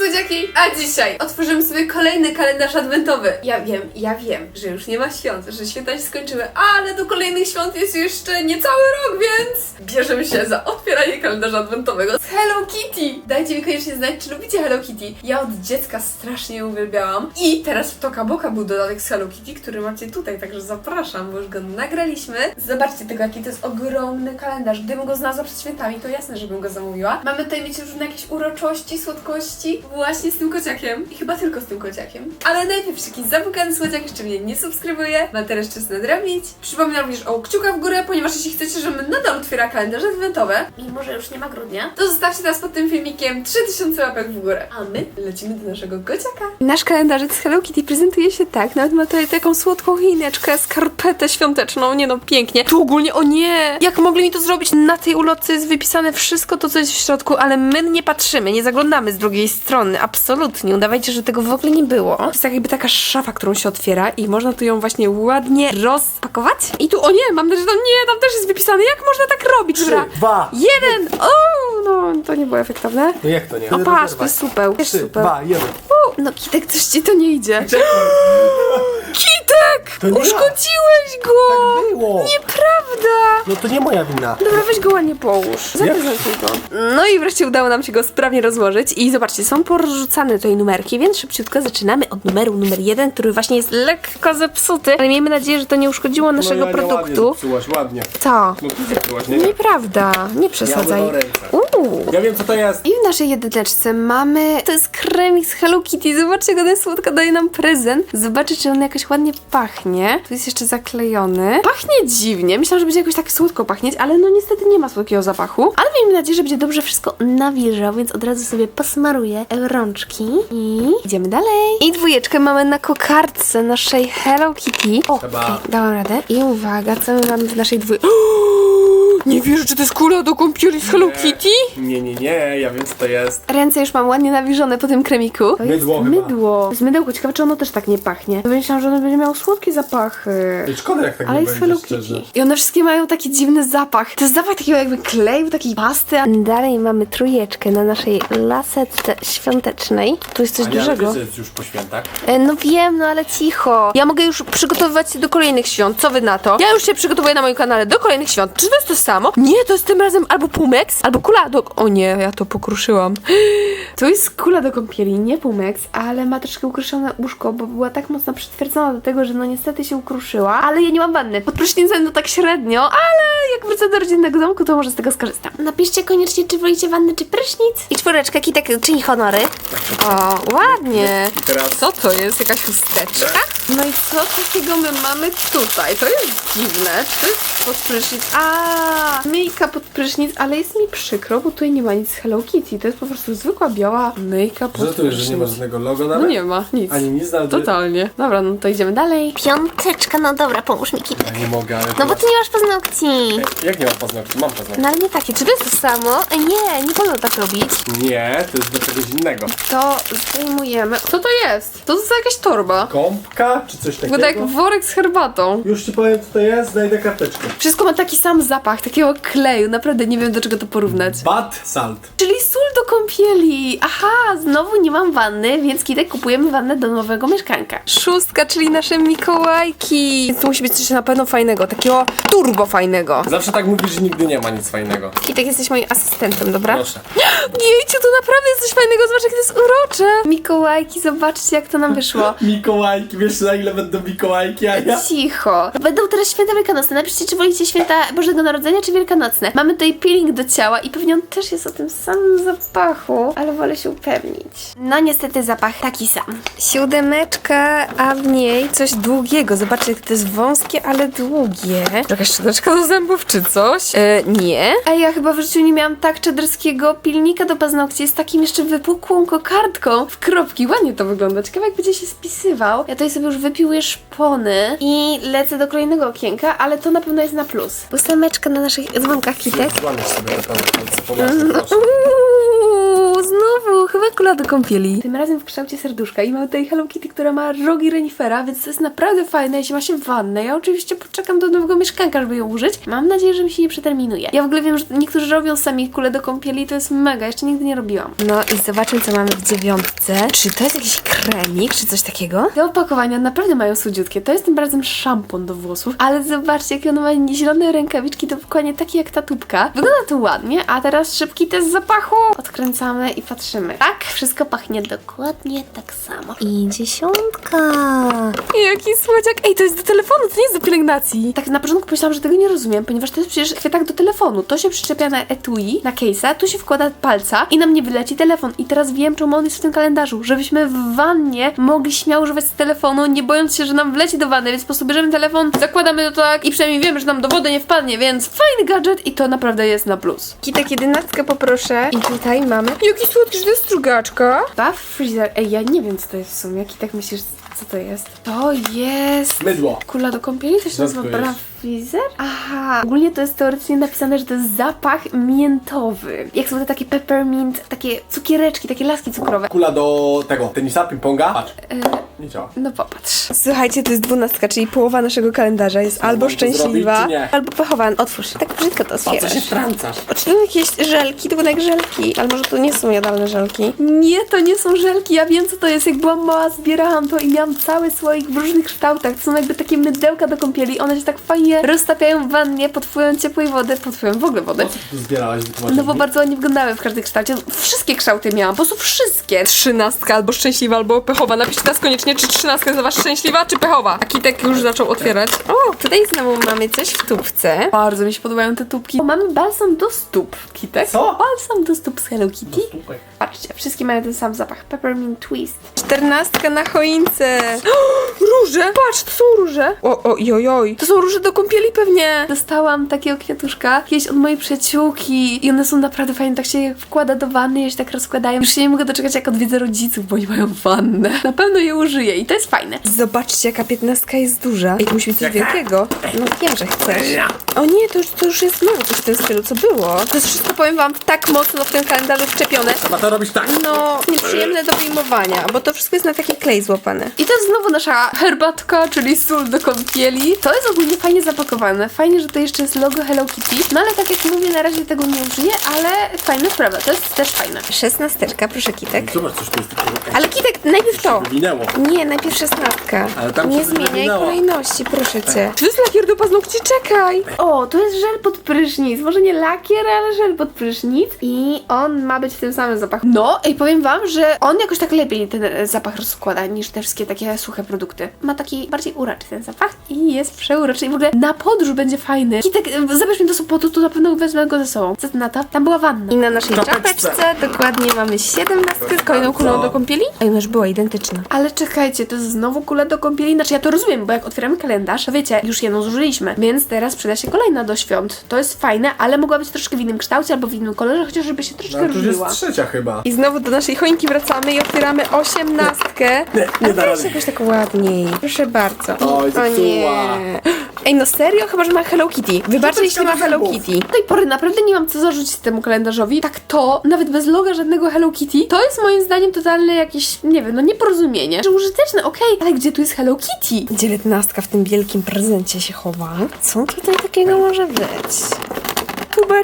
słodziaki! A dzisiaj otworzymy sobie kolejny kalendarz adwentowy. Ja wiem, ja wiem, że już nie ma świąt, że święta się skończyły, ale do kolejnych świąt jest jeszcze niecały rok, więc bierzemy się za otwieranie kalendarza adwentowego z Hello Kitty! Dajcie mi koniecznie znać, czy lubicie Hello Kitty. Ja od dziecka strasznie ją uwielbiałam. I teraz w Toka Boka był dodatek z Hello Kitty, który macie tutaj, także zapraszam, bo już go nagraliśmy. Zobaczcie tego, jaki to jest ogromny kalendarz. Gdybym go znalazła przed świętami, to jasne, żebym go zamówiła. Mamy tutaj, wiecie, różne jakieś uroczości, słodkości, właśnie z tym kociakiem. I chyba tylko z tym kociakiem. Ale najpierw taki zapukany słodziak jeszcze mnie nie subskrybuje, ma teraz czas nadrobić. Przypominam również o kciuka w górę, ponieważ jeśli chcecie, żebym nadal otwiera kalendarze adwentowe, mimo że już nie ma grudnia, to zostawcie teraz pod tym filmikiem 3000 łapek w górę. A my lecimy do naszego kociaka. Nasz kalendarzyk z Hello Kitty prezentuje się tak, nawet ma tutaj taką słodką chineczkę, skarpetę świąteczną, nie no, pięknie. Tu ogólnie, o nie! Jak mogli mi to zrobić? Na tej ulotce jest wypisane wszystko to, co jest w środku, ale my nie patrzymy, nie zaglądamy z drugiej strony, absolutnie. Udawajcie, że tego w ogóle nie było. To jest tak jakby taka szafa, którą się otwiera i można tu ją właśnie ładnie rozpakować. I tu, o nie, mam nadzieję, że tam nie, tam też jest wypisane, jak można tak robić, Trzy, dobra? dwa, Jeden! O, no, to nie było efektowne. no jak to nie? O, patrz, to jest supeł. Też Trzy, supeł. dwa, jeden. U, no Kitek, coś ci to nie idzie. Kitek! To nie ja. Uszkodziłeś go! tak było. Nieprawda! No to nie moja wina. Dobra, weź go ładnie połóż. Zaprezentuj go. No i wreszcie udało nam się go sprawnie rozłożyć. I zobaczcie, są porzucane tutaj numerki, więc szybciutko zaczynamy od numeru numer jeden, który właśnie jest lekko zepsuty. Ale miejmy nadzieję, że to nie uszkodziło naszego no, produktu. Zepsułaś, ładnie. Co? No ty zepsułaś, nie? Nieprawda, nie przesadzaj. Ja. Uuu. Ja wiem co to jest. I w naszej jedyneczce mamy, to jest kremik z Hello Kitty, zobaczcie, jak ona jest słodka, daje nam prezent. Zobaczcie, czy on jakoś ładnie pachnie. Tu jest jeszcze zaklejony. Pachnie dziwnie, myślałam, że będzie jakoś tak słodko pachnieć, ale no niestety nie ma słodkiego zapachu. Ale miejmy nadzieję, że będzie dobrze wszystko nawilżał, więc od razu sobie posmaruję rączki i idziemy dalej. I dwójeczkę mamy na kokardce naszej Hello Kitty. O, okej, dałam radę. I uwaga, co my mamy w naszej dwójce? Nie wierzę, czy to jest kula do kąpieli z Hello Nie. Kitty? Nie, nie, nie, ja wiem co to jest. Ręce już mam ładnie nawilżone po tym kremiku. To Mydło jest mydło. Jest mydełko. Ciekawe, czy ono też tak nie pachnie. Myślałam, że ono będzie miało słodkie zapachy. Szkoda jak tak Ale nie jest będzie, Hello szczerze. Kitty. I one wszystkie mają taki dziwny zapach. To jest zapach takiego jakby kleju, takiej pasty. A dalej mamy trójeczkę na naszej laseczce świątecznej. Tu jest coś A ja dużego. wiesz, że jest już po świętach. E, No wiem, no ale cicho. Ja mogę już przygotowywać się do kolejnych świąt. Co wy na to? Ja już się przygotowuję na moim kanale do kolejnych świąt. Czy to jest to samo? Nie, to jest tym razem albo Pumex, albo kula do... O nie, ja to pokruszyłam. To jest kula do kąpieli, nie Pumex, ale ma troszkę ukruszone uszko, bo była tak mocno przytwierdzona do tego, że no niestety się ukruszyła. Ale ja nie mam wanny. Pod prysznicem no tak średnio, ale jak wrócę do rodzinnego domku, to może z tego skorzystam. Napiszcie koniecznie, czy wolicie wannę, czy prysznic. I czwóreczka, Kitek czyni honory. O, ładnie. I teraz Co to jest? Jakaś chusteczka? No i co takiego my mamy tutaj? To jest dziwne. Czy to jest pod prysznic? A, myjka pod prysznic, ale jest mi przykro, bo tutaj nie ma nic z Hello Kitty. To jest po prostu zwykła biała myjka pod Żartujesz, prysznic. że nie ma żadnego logo nawet? No nie ma, nic. Ani nic nawet. Totalnie. Dobra, no to idziemy dalej. Piąteczka, no dobra, pomóż mi Kitek. Ja nie mogę, ale... No bo ty nie masz paznokci. Jak nie mam paznokci? Mam paznokci. No ale nie takie. Czy to jest to samo? E, Nie, nie wolno tak robić. Nie, to jest do czegoś innego. To zdejmujemy. Co to jest? To jest jakaś torba. Kąpka, czy coś takiego? Wygląda jak worek z herbatą. Już ci powiem co to jest, znajdę karteczkę. Wszystko ma taki sam zapach, takiego kleju. Naprawdę nie wiem do czego to porównać. Bat salt. Czyli sól do kąpieli. Aha, znowu nie mam wanny, więc Kitek kupujemy wannę do nowego mieszkanka. Szóstka, czyli nasze Mikołajki. Więc to musi być coś na pewno fajnego, takiego turbo fajnego. Zawsze tak mówisz, że nigdy nie ma nic fajnego. Kitek, jesteś moim asystentem, dobra? Proszę. Jejciu, to naprawdę jest coś fajnego, zobacz jak to jest urocze. Mikołajki, zobaczcie jak to nam wyszło. Mikołajki, wiesz na ile będą Mikołajki, a ja? Cicho. Będą teraz święta wielkanocne. Napiszcie, czy wolicie święta Bożego Narodzenia, czy wielkanocne. Mamy tutaj peeling do ciała i pewnie on też jest o tym samym zapachu, ale wolę się upewnić. No niestety zapach taki sam. Siódemeczka, a w niej coś długiego. Zobaczcie, jak to jest wąskie, ale długie. Jakaś szczoteczka do zębów, czy coś? E, nie. A ja chyba w życiu nie miałam tak czaderskiego pilnika do paznokci z takim jeszcze wypukłą kokardką w kropki. Ładnie to wygląda. Ciekawe, jak będzie się spisywał. Ja tutaj sobie już wypiłuję szpony i lecę do kolejnego okienka, ale to na pewno jest na plus. Ósemeczka na naszych dzwonkach kitek. Złamiesz sobie to, co pomasz, proszę. Znowu, chyba kula do kąpieli. Tym razem w kształcie serduszka i mamy tutaj Hello Kitty, która ma rogi renifera, więc to jest naprawdę fajne, jeśli ma się wannę. Ja oczywiście poczekam do nowego mieszkanka, żeby ją użyć. Mam nadzieję, że mi się nie przeterminuje. Ja w ogóle wiem, że niektórzy robią sami kule do kąpieli i to jest mega, jeszcze nigdy nie robiłam. No i zobaczmy, co mamy w dziewiątce. Czy to jest jakiś kremik, czy coś takiego? Te opakowania naprawdę mają słodziutkie. To jest tym razem szampon do włosów, ale zobaczcie, jakie ono ma zielone rękawiczki, to dokładnie takie jak ta tubka. Wygląda to ładnie, a teraz szybki test zapachu. Odkręcamy i patrzymy. Tak, wszystko pachnie dokładnie tak samo. I dziesiątka. Jaki słodziak! Ej, to jest do telefonu, to nie jest do pielęgnacji. Tak na początku myślałam, że tego nie rozumiem, ponieważ to jest przecież chwytak do telefonu. To się przyczepia na etui, na case'a, tu się wkłada palca i nam nie wyleci telefon. I teraz wiem, czemu on jest w tym kalendarzu, żebyśmy w wannie mogli śmiało używać telefonu, nie bojąc się, że nam wleci do wanny, więc po prostu bierzemy telefon, zakładamy to tak i przynajmniej wiemy, że nam do wody nie wpadnie, więc fajny gadżet i to naprawdę jest na plus. Kitek jedenastkę poproszę i tutaj mamy... Jaki słodki, że to jest strugaczka. Buff freezer. Ej, ja nie wiem, co to jest w sumie. Kitek, myślisz, co to jest? To jest... Mydło. Kula do kąpieli to się Co nazywa to jest? Braff Freezer? Aha. Ogólnie to jest teoretycznie napisane, że to jest zapach miętowy. Jak są te takie peppermint, takie cukiereczki, takie laski cukrowe. Kula do tego, tenisa, ping-ponga. Patrz, E, nie działa. no popatrz. Słuchajcie, to jest dwunastka, czyli połowa naszego kalendarza jest albo to zrobić, szczęśliwa, czy nie? albo pechowa. Otwórz. Tak brzydko to Po co otwierasz. się wtrącasz? Poczytałem jakieś żelki, to były jak żelki, ale może to nie są jadalne żelki. Nie, to nie są żelki, ja wiem co to jest. Jak byłam mała, zbierałam to i miałam cały słoik w różnych kształtach. To są jakby takie mydełka do kąpieli. One się tak fajnie roztapiają w wannie pod wpływem ciepłej wody, pod wpływem w ogóle wody. Po co tu zbierałaś No bo mi? bardzo ładnie wyglądały w każdym kształcie. Wszystkie kształty miałam, po prostu wszystkie. Trzynastka albo szczęśliwa, albo pechowa. Napiszcie nas koniecznie, czy trzynastka jest dla was szczęśliwa, czy pechowa. A Kitek już zaczął otwierać. O, tutaj znowu mamy coś w tubce. Bardzo mi się podobają te tubki. O, mamy balsam do stóp, Kitek. Co? Balsam do stóp z Hello Kitty. Patrzcie, wszystkie mają ten sam zapach. Peppermint Twist. Czternastka na choince. Róże! Patrz, to są róże. O, o, jojoj. To są róże do kąpieli pewnie. Dostałam takiego kwiatuszka kiedyś od mojej przyjaciółki i one są naprawdę fajne. Tak się je wkłada do wanny, je się tak rozkładają. Już się nie mogę doczekać, jak odwiedzę rodziców, bo oni mają wannę. Na pewno je użyję i to jest fajne. Zobaczcie, jaka piętnastka jest duża. Ej, to musi być coś wielkiego. No wiem, że chcesz. O nie, to już, to już jest znowu coś w tym stylu, co było. To jest wszystko, powiem wam, tak mocno w tym kalendarzu wczepione. Trzeba to robić tak. No, nieprzyjemne do wyjmowania, bo to wszystko jest na taki klej złapane. I to jest znowu nasza herbatka, czyli sól do kąpieli. To jest ogólnie fajnie zapakowane. Fajnie, że to jeszcze jest logo Hello Kitty. No ale tak jak mówię, na razie tego nie użyję, ale fajna sprawa. To jest też fajne. Szesnasteczka, proszę Kitek. Zobacz, coś tu jest takiego. Ale Kitek, najpierw to. Nie, najpierw szesnastka. Ale tam nie się zmieniaj wywinęło. kolejności, proszę cię. Czy to jest lakier do paznokci? Czekaj! O, to jest żel pod prysznic. Może nie lakier, ale żel pod prysznic. I on ma być w tym samym zapachu. No, i powiem wam, że on jakoś tak lepiej ten e, zapach rozkłada niż te wszystkie takie suche produkty. Ma taki bardziej uraczy ten zapach i jest przeuroczy. I w ogóle na podróż będzie fajny. Kitek, e, zabierz mnie do Sopotu, to na pewno wezmę go ze sobą. Co ty na to? Tam była wanna. I na naszej Czapeczce. dokładnie mamy 17 z kolejną kulą do kąpieli. A ona już była identyczna. Ale czekajcie, to jest znowu kula do kąpieli. Znaczy ja to rozumiem, bo jak otwieramy kalendarz, to wiecie, już jedną zużyliśmy. Więc teraz przyda się kolejna do świąt. To jest fajne, ale mogła być troszkę w innym kształcie albo w innym kolorze, chociaż żeby się troszkę No to już różniła. jest trzecia chyba. I znowu do naszej choinki wracamy i otwieramy osiemnastkę. Nie, nie A da weź rady. jakoś tak ładniej. Proszę bardzo. Oj, o zepsuła. nie. Ej, no serio? Chyba, że ma Hello Kitty. Wybaczcie, jeśli ma Hello zębów. Kitty. Do tej pory naprawdę nie mam co zarzucić temu kalendarzowi. Tak to, nawet bez loga żadnego Hello Kitty, to jest moim zdaniem totalne jakieś, nie wiem, no nieporozumienie. Że użyteczne, okej, ale gdzie tu jest Hello Kitty? Dziewiętnastka w tym wielkim prezencie się chowa. Co tutaj takiego może być?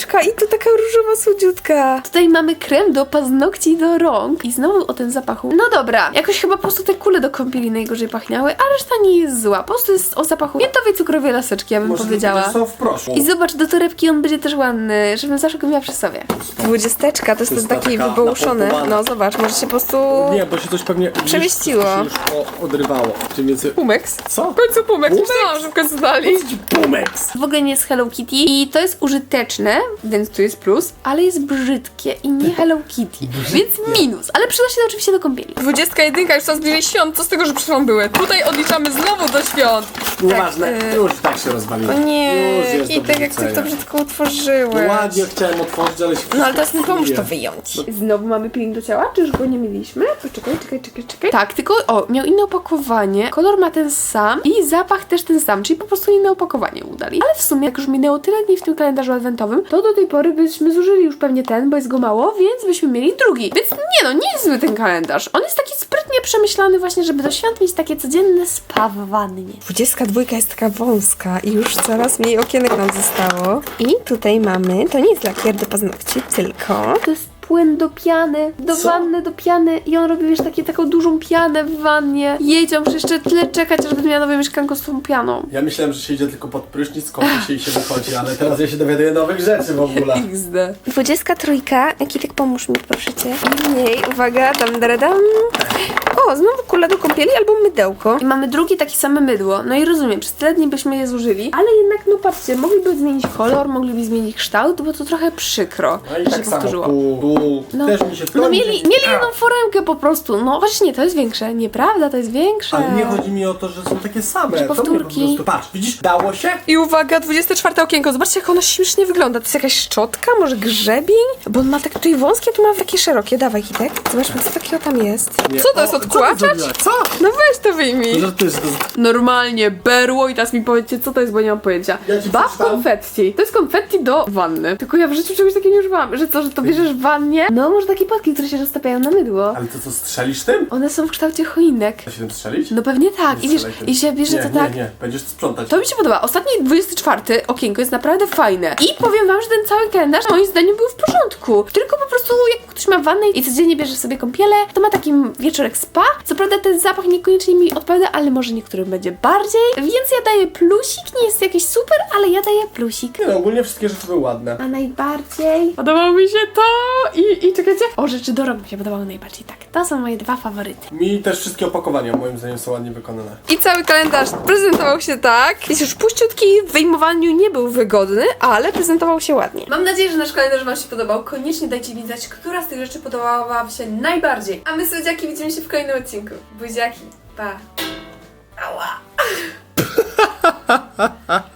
I tu taka różowa słodziutka. Tutaj mamy krem do paznokci do rąk. I znowu o tym zapachu. No dobra, jakoś chyba po prostu te kule do kąpieli najgorzej pachniały, a reszta nie jest zła. Po prostu jest o zapachu miętowej cukrowej laseczki, ja bym Może powiedziała. są w proszku. I zobacz, do torebki on będzie też ładny, żebym zawsze go miała przy sobie. Dwudziesteczka, to jest, To ten ta taki napompowana. No zobacz, może się po prostu... Nie, bo się coś pewnie Przemieściło. Się już o- odrywało. Czym więcej... Pumeks. Co? W końcu Pumex, Pumex? myślałam, że w końcu dali. Pumex! W ogóle nie jest Hello Kitty i to jest użyteczne, więc tu jest plus, ale jest brzydkie i nie Hello Kitty, więc minus, ale przyda się to oczywiście do kąpieli. 21 już coraz bliżej świąt, co z tego, że przed chwilą były? Tutaj odliczamy znowu do świąt. Nieważne, Tak, y- już tak się rozwaliło. O nie, już jest i tak jak ty to brzydko utworzyłeś. No ładnie chciałem otworzyć, ale się No ale teraz mi pomóż to Nie. wyjąć. Znowu mamy peeling do ciała, czy już go nie mieliśmy? Poczekaj, czekaj, czekaj, czekaj. Tak, tylko o, miał inne opakowanie, kolor ma ten sam i zapach też ten sam, czyli po prostu inne opakowanie udali. Ale w sumie, jak już minęło tyle dni w tym kalendarzu adwentowym, to do tej pory byśmy zużyli już pewnie ten, bo jest go mało, więc byśmy mieli drugi. Więc nie no, nie jest zły ten kalendarz. On jest taki sprytnie przemyślany właśnie, żeby do świąt mieć takie codzienne spa w wannie. 22 jest taka wąska i już coraz mniej okienek nam zostało. I tutaj mamy, to nie jest lakier do paznokci, tylko To jest płyn do piany, do Co? wanny, do piany i on robi, wiesz, takie, taką dużą pianę w wannie. Jedzie, muszę jeszcze tyle czekać, aż będę miała nowe mieszkanko z tą pianą. Ja myślałem, że się idzie tylko pod prysznic, kąpie się i się wychodzi, ale teraz ja się dowiaduję nowych rzeczy w ogóle. XD. 23. Kitek, pomóż mi proszę cię. I w niej, uwaga, dam, dam. O, znowu kula do kąpieli albo mydełko. I mamy drugi taki same mydło. No i rozumiem, przez tyle dni byśmy je zużyli, ale jednak, no patrzcie, mogliby zmienić kolor, mogliby zmienić kształt, bo to trochę przykro, No i że tak się samo powtórzyło. tu, tu No. też mi się No mieli, mieli jedną foremkę po prostu, no chociaż nie, to jest większe, nieprawda, to jest większe. Ale nie chodzi mi o to, że są takie same. Że To mnie po powtórki. prostu, patrz, widzisz, dało się? I uwaga, 24 okienko. Zobaczcie, jak ono śmiesznie wygląda. To jest jakaś szczotka, może grzebień? Bo on ma tak tutaj wąskie, tu ma takie szerokie. Dawaj, Kitek. Zobaczmy, co takiego tam jest. Nie. Co to jest, O, zrobiłaś? Co? No weź to wyjmij. Że to jest... Normalnie berło i teraz mi powiedzcie, co to jest, bo nie mam pojęcia. Ja ci Baw przeczytam. konfetti. To jest konfetti do wanny. Tylko ja w życiu czegoś takiego nie używałam. Że co, że to bierzesz w wannie? No, może takie płatki, które się roztapiają na mydło. Ale to co, strzelisz tym? One są w kształcie choinek. Da się tym strzelić? No pewnie tak. Nie I wiesz, strzelaj tym. i się bierze nie, to nie, tak. Nie, będziesz sprzątać. To mi się podoba. Ostatni 24 okienko jest naprawdę fajne. I powiem wam, że ten cały kalendarz moim zdaniem był w porządku. Tylko po prostu jak ktoś ma wannę i codziennie bierze sobie kąpielę, to ma taki wieczorek spa. Co prawda ten zapach niekoniecznie mi odpowiada, ale może niektórym będzie bardziej. Więc ja daję plusik. Nie jest jakiś super, ale ja daję plusik. Nie no, ogólnie wszystkie rzeczy były ładne. A najbardziej podobało mi się to i, i czekajcie. O, rzeczy do rąk mi się podobały najbardziej. Tak, to są moje dwa faworyty. Mi też wszystkie opakowania moim zdaniem są ładnie wykonane. I cały kalendarz prezentował się tak. Jest już puściutki, w wyjmowaniu nie był wygodny, ale prezentował się ładnie. Mam nadzieję, że nasz kalendarz Wam się podobał. Koniecznie dajcie mi znać, która z tych rzeczy podobała Wam się najbardziej. A my, słodziaki, widzimy się w kolejnym odcinku. Buziaki, pa. Ała.